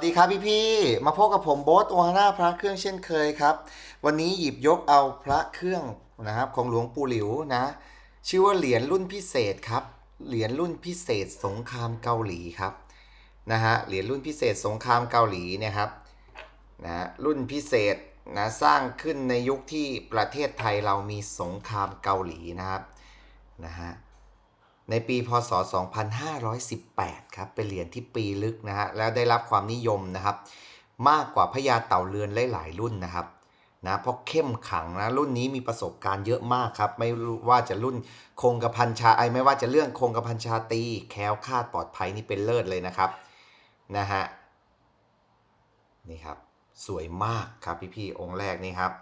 สวัสดีครับพี่พี่ๆมาพบกับผมโบ๊ทโอฮาน่าพระเครื่องเช่นเคยครับ วันนี้หยิบยกเอาพระเครื่องนะครับของหลวงปู่หลิวนะ ชื่อว่าเหรียญรุ่นพิเศษครับ เหรียญรุ่นพิเศษสงครามเกาหลีครับนะฮะเหรียญรุ่นพิเศษสงครามเกาหลีเนะครับนะรุ่นพิเศษนะสร้างขึ้นในยุคที่ประเทศไทยเรามีสงครามเกาหลีนะครับนะฮะ ในปีพศ 2518 ครับ เป็นเหรียญที่ปีลึกนะฮะ แล้วได้รับความนิยมนะครับ มากกว่าพญาเต่าเรือนหลาย ๆ รุ่นนะครับนะเพราะเข้มขังนะรุ่นนี้มีประสบการณ์เยอะมากครับ ไม่ว่าจะรุ่นคงกระพันชาไอไม่ว่าจะเรื่องคงกระพันชาตีแคล้วคาดปลอดภัยนี่เป็นเลิศเลยนะครับนะฮะนี่ครับสวยมากครับพี่ๆองค์แรกนี่ครับ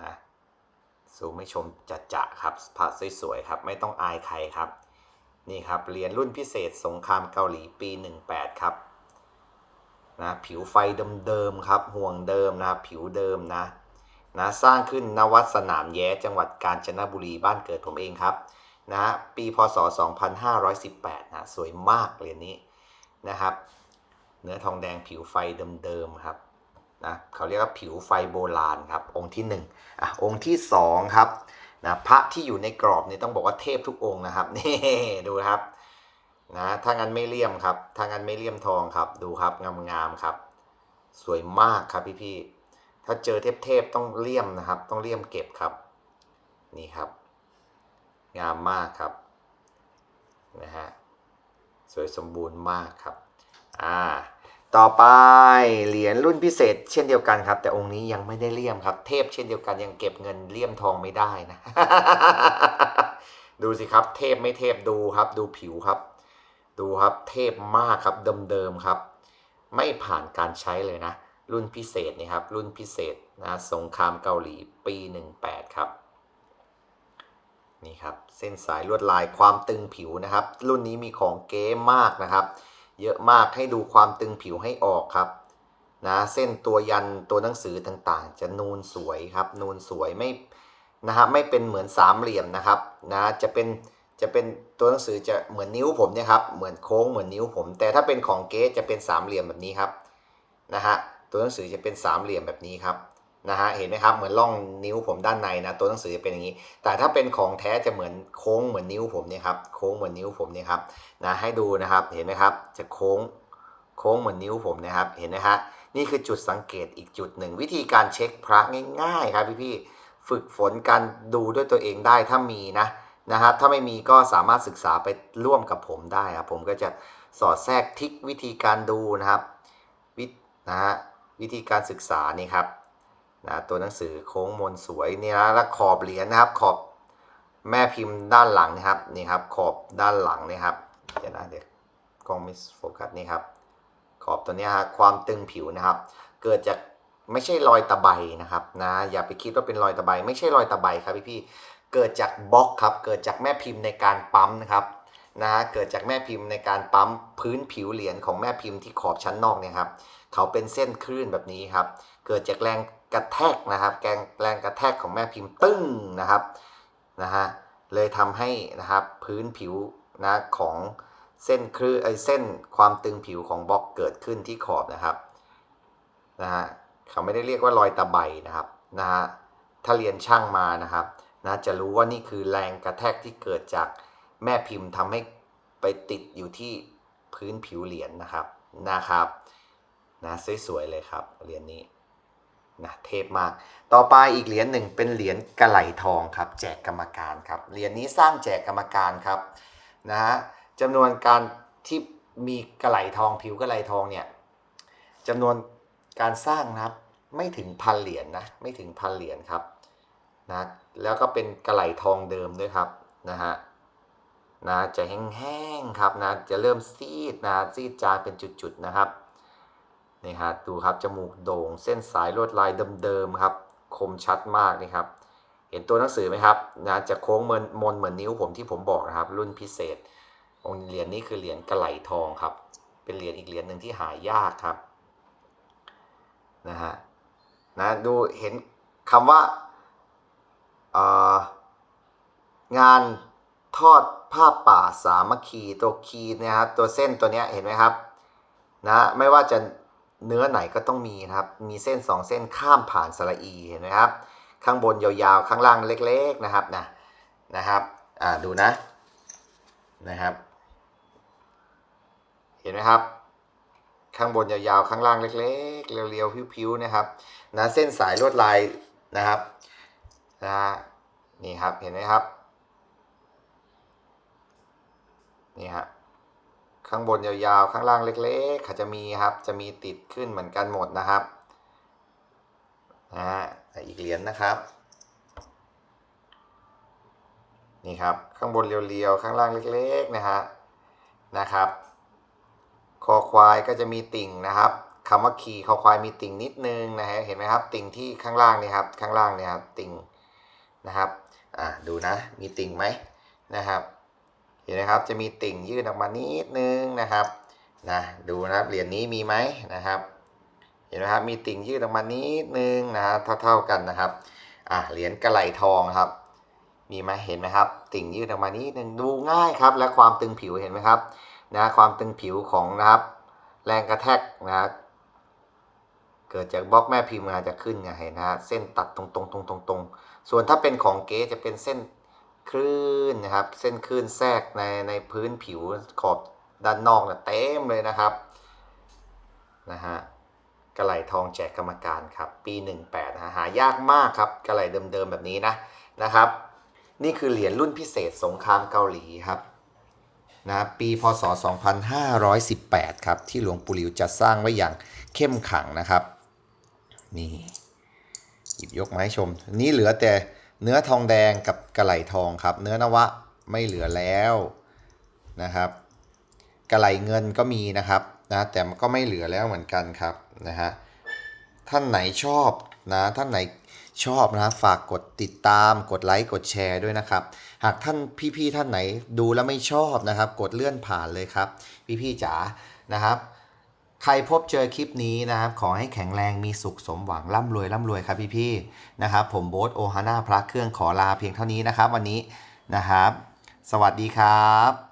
นะ สูงไม่ชมจัดจะครับพระสวยๆครับ ไม่ต้องอายใครครับ นี่ครับเหรียญรุ่นพิเศษสงครามเกาหลีปี 18 ครับนะผิวไฟเดิมๆครับ ห่วงเดิมนะ ผิวเดิมนะนะสร้างขึ้นนวัดสนามแย้จังหวัดกาญจนบุรีบ้านเกิดผมเองครับนะปีพศ 2518 นะสวยมากเหรียญนี้นะครับ เนื้อทองแดงผิวไฟเดิมๆครับ นะเขาเรียกว่าผิวไฟโบราณครับองค์ที่1อะองค์ที่2ครับนะพระที่อยู่ในกรอบนี่ต้องบอกว่าเทพทุกองค์นะครับนี่ดูครับนะถ้างั้นไม่เลี่ยมครับถ้างั้นไม่เลี่ยมทองครับดูครับงามๆครับ สวยมากครับพี่ๆถ้าเจอเทพๆต้องเลี่ยมนะครับ ต้องเลี่ยมเก็บครับนี่ครับ งามมากครับนะฮะสวยสมบูรณ์มากครับอ่า ต่อไปเหรียญรุ่นพิเศษ เช่นเดียวกันครับ แต่องค์นี้ยังไม่ได้เลี่ยมครับ เทพเช่นเดียวกันยังเก็บเงินเลี่ยมทองไม่ได้นะ ดูสิครับ เทพไม่เทพดูครับ ดูผิวครับ ดูครับเทพมากครับเดิมๆครับ ไม่ผ่านการใช้เลยนะ รุ่นพิเศษนี่ครับ รุ่นพิเศษนะสงครามเกาหลีปี 18 ครับนี่ครับเส้นสายลวดลายความตึงผิวนะครับ รุ่นนี้มีของเก๊มากนะครับ เยอะมากให้ดูความตึงผิวให้ออกครับนะเส้นตัวยันตัวหนังสือต่างๆ จะนูนสวยครับ นูนสวยไม่นะครับไม่เป็นเหมือนสามเหลี่ยมนะครับนะจะเป็นจะเป็นตัวหนังสือจะเหมือนนิ้วผมเนี่ยครับเหมือนโค้งเหมือนนิ้วผม แต่ถ้าเป็นของเก๊จะเป็นสามเหลี่ยมแบบนี้ครับนะฮะตัวหนังสือจะเป็นสามเหลี่ยมแบบนี้ครับ นะฮะเห็นไหมครับเหมือนร่องนิ้วผมด้านในนะตัวหนังสือจะเป็นอย่างนี้ แต่ถ้าเป็นของแท้จะเหมือนโค้งเหมือนนิ้วผมเนี่ยครับโค้งเหมือนนิ้วผมเนี่ยครับนะให้ดูนะครับเห็นไหมครับจะโค้งโค้งเหมือนนิ้วผมนะครับเห็นไหมฮะนี่คือจุดสังเกตอีกจุดหนึ่ง วิธีการเช็คพระง่ายๆครับพี่ๆฝึกฝนการดูด้วยตัวเองได้ถ้ามีนะนะครับถ้าไม่มีก็สามารถศึกษาไปร่วมกับผมได้ครับผมก็จะสอดแทรกทิกวิธีการดูนะครับวินะฮะวิธีการศึกษานี่ครับ นะตัวหนังสือโค้งมนสวยนี่นะแล้วขอบเหรียญนะครับ ขอบแม่พิมพ์ด้านหลังนะครับนี่ครับ ขอบด้านหลังนี่ครับเดี๋ยวนะเดี๋ยวกล้องไม่โฟกัสนี่ครับ ขอบตัวนี้ฮะความตึงผิวนะครับ เกิดจากไม่ใช่รอยตะไบนะครับนะอย่าไปคิดว่าเป็นรอยตะไบไม่ใช่รอยตะไบครับพี่พี่เกิดจากบล็อกครับ เกิดจากแม่พิมพ์ในการปั๊มนะครับ นะเกิดจากแม่พิมพ์ในการปั๊มพื้นผิวเหรียญของแม่พิมพ์ที่ขอบชั้นนอกเนี่ยครับเขาเป็นเส้นคลื่นแบบนี้ครับ เกิดจากแรงกระแทกนะครับแรงแรงกระแทกของแม่พิมพ์ตึ้งนะครับนะฮะเลยทำให้นะครับพื้นผิวนะของเส้นคลื่นไอเส้นความตึงผิวของบล็อกเกิดขึ้นที่ขอบนะครับนะฮะเขาไม่ได้เรียกว่ารอยตะไบนะครับนะฮะถ้าเรียนช่างมานะครับนะจะรู้ว่านี่คือแรงกระแทกที่เกิดจาก แม่พิมพ์ทำให้ไปติดอยู่ที่พื้นผิวเหรียญนะครับนะครับนะสวยๆเลยครับเหรียญนี้นะเทพมาก ต่อไปอีกเหรียญหนึ่งเป็นเหรียญกระไหลทองครับ แจกกรรมการครับเหรียญนี้สร้างแจกกรรมการครับนะฮะจำนวนการที่มีกระไหลทองผิวกระไหลทองเนี่ยจำนวนการสร้างนะครับไม่ถึงพันเหรียญนะไม่ถึงพันเหรียญครับนะแล้วก็เป็นกระไหลทองเดิมด้วยครับนะฮะ นะจะแห้งๆครับนะจะเริ่มซีดนะซีดจางเป็นจุดๆนะครับนี่ฮะดูครับจมูกโด่งเส้นสายลวดลายเดิมๆครับคมชัดมากนี่ครับ เห็นตัวหนังสือไหมครับนะจะโค้งเหมือนมนเหมือนนิ้วผมที่ผมบอกนะครับ รุ่นพิเศษ องค์เหรียญนี้คือเหรียญกระไหลทองครับ เป็นเหรียญอีกเหรียญหนึ่งที่หายากครับนะฮะนะดูเห็นคำว่า งาน ทอดผ้าป่าสามัคคีตัวคีนี่ยครับตัวเส้นตัวเนี้ยเห็นไหมครับนะไม่ว่าจะเนื้อไหนก็ต้องมีนะครับ มีเส้นสองเส้นข้ามผ่านสระอีเห็นไหมครับ ข้างบนยาวๆ ข้างล่างเล็กๆนะครับนะนะครับอ่าดูนะนะครับ เห็นไหมครับ ข้างบนยาวๆ ข้างล่างเล็กๆ เรียวๆพิ้วๆนะครับนะเส้นสายลวดลายนะครับนะนี่ครับเห็นไหมครับ นี่ฮะข้างบนยาวๆ ข้างล่างเล็กๆเขาจะมีครับ จะมีติดขึ้นเหมือนกันหมดนะครับนะฮะอีกเหรียญนะครับ นี่ครับ ข้างบนเรียวๆ ข้างล่างเล็กๆ นะฮะ นะครับ คอควายก็จะมีติ่งนะครับคำว่าขี่คอควายมีติ่งนิดนึงนะฮะ เห็นไหมครับ ติ่งที่ข้างล่างนี่ครับ ข้างล่างเนี่ยครับ ติ่งนะครับ อ่า ดูนะ มีติ่งไหมนะครับ เห็นไหมครับจะมีติ่งยื่นออกมานิดนึงนะครับนะดูนะครับเหรียญนี้มีไหมนะครับ เห็นไหมครับมีติ่งยื่นออกมานิดนึงนะฮะเท่าๆกันนะครับอ่าเหรียญกระไหลทองครับ มีไหมเห็นไหมครับ ติ่งยื่นออกมานิดนึงดูง่ายครับ และความตึงผิวเห็นไหมครับนะความตึงผิวของนะครับ แรงกระแทกนะครับเกิดจากบล็อกแม่พิมพ์มาจะขึ้นไงนะฮะเส้นตัดตรงตรงตรงตรงตรงๆส่วนถ้าเป็นของเก๊จะเป็นเส้น คลื่นนะครับ เส้นคลื่นแทรกในในพื้นผิวขอบด้านนอกนะเต็มเลยนะครับนะฮะกระไหลทองแจกกรรมการครับ ปี 18นะหายากมากครับกระไหลเดิมๆแบบนี้นะนะครับ นี่คือเหรียญรุ่นพิเศษสงครามเกาหลีครับนะปีพศ 2518 ครับ ที่หลวงปู่หลิวจัดสร้างไว้อย่างเข้มขังนะครับ นี่หยิบยกมาให้ชม นี่เหลือแต่ เนื้อทองแดงกับกระไหลทองครับ เนื้อนวะไม่เหลือแล้วนะครับ กระไหลเงินก็มีนะครับนะแต่มันก็ไม่เหลือแล้วเหมือนกันครับนะฮะท่านไหนชอบนะท่านไหนชอบนะฝากกดติดตามกดไลค์กดแชร์ด้วยนะครับ หากท่านพี่ๆท่านไหนดูแล้วไม่ชอบนะครับ กดเลื่อนผ่านเลยครับ พี่ๆจ๋านะครับ ใครพบเจอคลิปนี้นะครับ ขอให้แข็งแรงมีสุขสมหวังร่ำรวยร่ำรวยครับพี่ๆนะครับ ผมโบ๊ทโอฮาน่าพระเครื่องขอลาเพียงเท่านี้นะครับ วันนี้นะครับ สวัสดีครับ